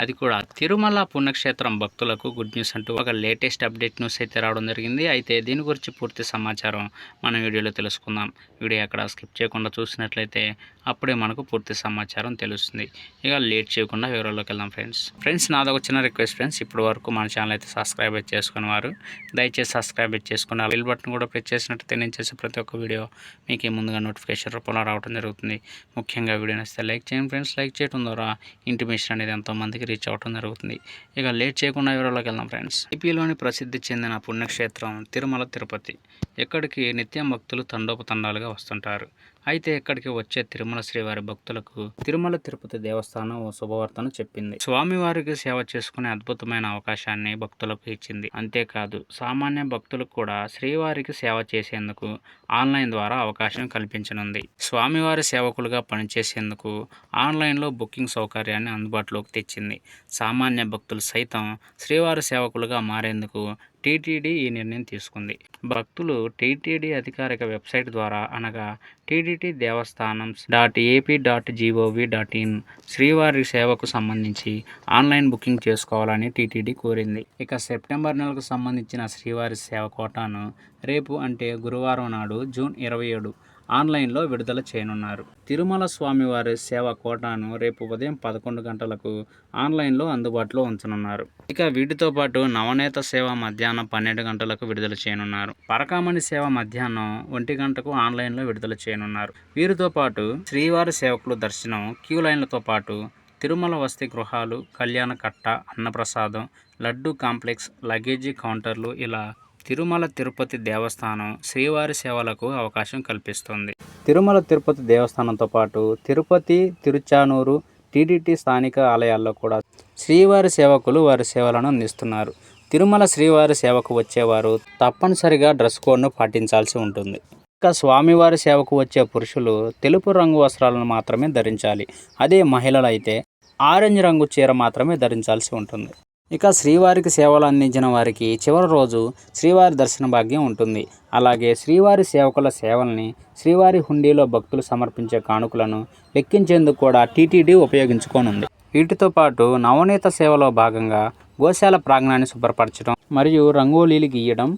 అది కూడా. తిరుమల పుణ్యక్షేత్రం భక్తులకు గుడ్ న్యూస్ అంటూ ఒక లేటెస్ట్ అప్డేట్ న్యూస్ అయితే రావడం జరిగింది. అయితే దీని గురించి పూర్తి సమాచారం మనం వీడియోలో తెలుసుకుందాం. వీడియో అక్కడ స్కిప్ చేయకుండా చూసినట్లయితే అప్పుడే మనకు పూర్తి సమాచారం తెలుస్తుంది. ఇక లేట్ చేయకుండా వివరాల్లోకి వెళ్దాం ఫ్రెండ్స్. ఫ్రెండ్స్ నాదొక చిన్న రిక్వెస్ట్ ఫ్రెండ్స్. ఇప్పటి వరకు మన ఛానల్ అయితే సబ్స్క్రైబ్ అయితే చేసుకుని వారు దయచేసి సబ్స్క్రైబ్ అయితే చేసుకుని ఆ బెల్ బటన్ కూడా ప్రెస్ చేసినట్లయితే నేను చేసే ప్రతి ఒక్క వీడియో మీకు ముందుగా నోటిఫికేషన్ రూపంలో రావడం జరుగుతుంది. ముఖ్యంగా వీడియో నచ్చితే లైక్ చేయండి ఫ్రెండ్స్. లైక్ చేయడం ద్వారా ఇంటిమేషన్ అనేది ఎంతో మందికి రీచ్ అవ్వడం జరుగుతుంది. ఇక లేట్ చేయకుండా వివరాల్లోకి వెళ్దాం ఫ్రెండ్స్. ఏపీలోని ప్రసిద్ధి చెందిన పుణ్యక్షేత్రం తిరుమల తిరుపతి. ఇక్కడికి నిత్యం భక్తులు తండోపతండాలుగా వస్తుంటారు. అయితే ఇక్కడికి వచ్చే తిరుమల శ్రీవారి భక్తులకు తిరుమల తిరుపతి దేవస్థానం ఓ శుభవార్తను చెప్పింది. స్వామివారికి సేవ చేసుకునే అద్భుతమైన అవకాశాన్ని భక్తులకు ఇచ్చింది. అంతేకాదు సామాన్య భక్తులకు కూడా శ్రీవారికి సేవ చేసేందుకు ఆన్లైన్ ద్వారా అవకాశం కల్పించనుంది. స్వామివారి సేవకులుగా పనిచేసేందుకు ఆన్లైన్లో బుకింగ్ సౌకర్యాన్ని అందుబాటులోకి తెచ్చింది. సామాన్య భక్తులు సైతం శ్రీవారి సేవకులుగా మారేందుకు టీటీడీ ఈ నిర్ణయం తీసుకుంది. భక్తులు టీటీడీ అధికారిక వెబ్సైట్ ద్వారా అనగా TTD Devasthanam dot AP dot gov dot in శ్రీవారి సేవకు సంబంధించి ఆన్లైన్ బుకింగ్ చేసుకోవాలని టీటీడీ కోరింది. ఇక సెప్టెంబర్ నెలకు సంబంధించిన శ్రీవారి సేవ కోటాను రేపు అంటే గురువారం నాడు జూన్ ఇరవై ఏడు ఆన్లైన్లో విడుదల చేయనున్నారు. తిరుమల స్వామివారి సేవ కోటాను రేపు ఉదయం పదకొండు గంటలకు ఆన్లైన్లో అందుబాటులో ఉంచనున్నారు. ఇక వీటితో పాటు నవనేత సేవ మధ్యాహ్నం పన్నెండు గంటలకు విడుదల చేయనున్నారు. పరకామణి సేవ మధ్యాహ్నం ఒంటి గంటకు ఆన్లైన్లో విడుదల చేయనున్నారు. వీరితో పాటు శ్రీవారి సేవకులు దర్శనం క్యూ లైన్లతో పాటు తిరుమల వసతి గృహాలు కళ్యాణ కట్ట అన్నప్రసాదం లడ్డు కాంప్లెక్స్ లగేజీ కౌంటర్లు ఇలా తిరుమల తిరుపతి దేవస్థానం శ్రీవారి సేవలకు అవకాశం కల్పిస్తుంది. తిరుమల తిరుపతి దేవస్థానంతో పాటు తిరుపతి తిరుచానూరు టీడీటీ స్థానిక ఆలయాల్లో కూడా శ్రీవారి సేవకులు వారి సేవలను అందిస్తున్నారు. తిరుమల శ్రీవారి సేవకు వచ్చేవారు తప్పనిసరిగా డ్రెస్ కోడ్ను పాటించాల్సి ఉంటుంది. ఇక స్వామివారి సేవకు వచ్చే పురుషులు తెలుపు రంగు వస్త్రాలను మాత్రమే ధరించాలి. అదే మహిళలు అయితే ఆరెంజ్ రంగు చీర మాత్రమే ధరించాల్సి ఉంటుంది. ఇక శ్రీవారికి సేవలు అందించిన వారికి చివరి రోజు శ్రీవారి దర్శన భాగ్యం ఉంటుంది. అలాగే శ్రీవారి సేవకుల సేవల్ని శ్రీవారి హుండీలో భక్తులు సమర్పించే కానుకలను లెక్కించేందుకు కూడా టీటీడీ ఉపయోగించుకోనుంది. వీటితో పాటు నవనీత సేవలో భాగంగా గోశాల ప్రాంగణాన్ని శుభ్రపరచడం మరియు రంగోలీలు గీయడం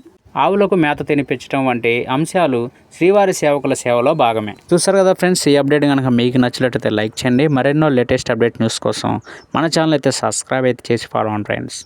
ఆవులకు మేత తినిపించడం వంటి అంశాలు శ్రీవారి సేవకుల సేవలో భాగమే. చూసారు కదా ఫ్రెండ్స్ ఈ అప్డేట్ కనుక మీకు నచ్చినట్లయితే లైక్ చేయండి. మరెన్నో లేటెస్ట్ అప్డేట్ న్యూస్ కోసం మన ఛానల్ అయితే సబ్స్క్రైబ్ అయితే చేసి ఫాలో అవ్వండి ఫ్రెండ్స్.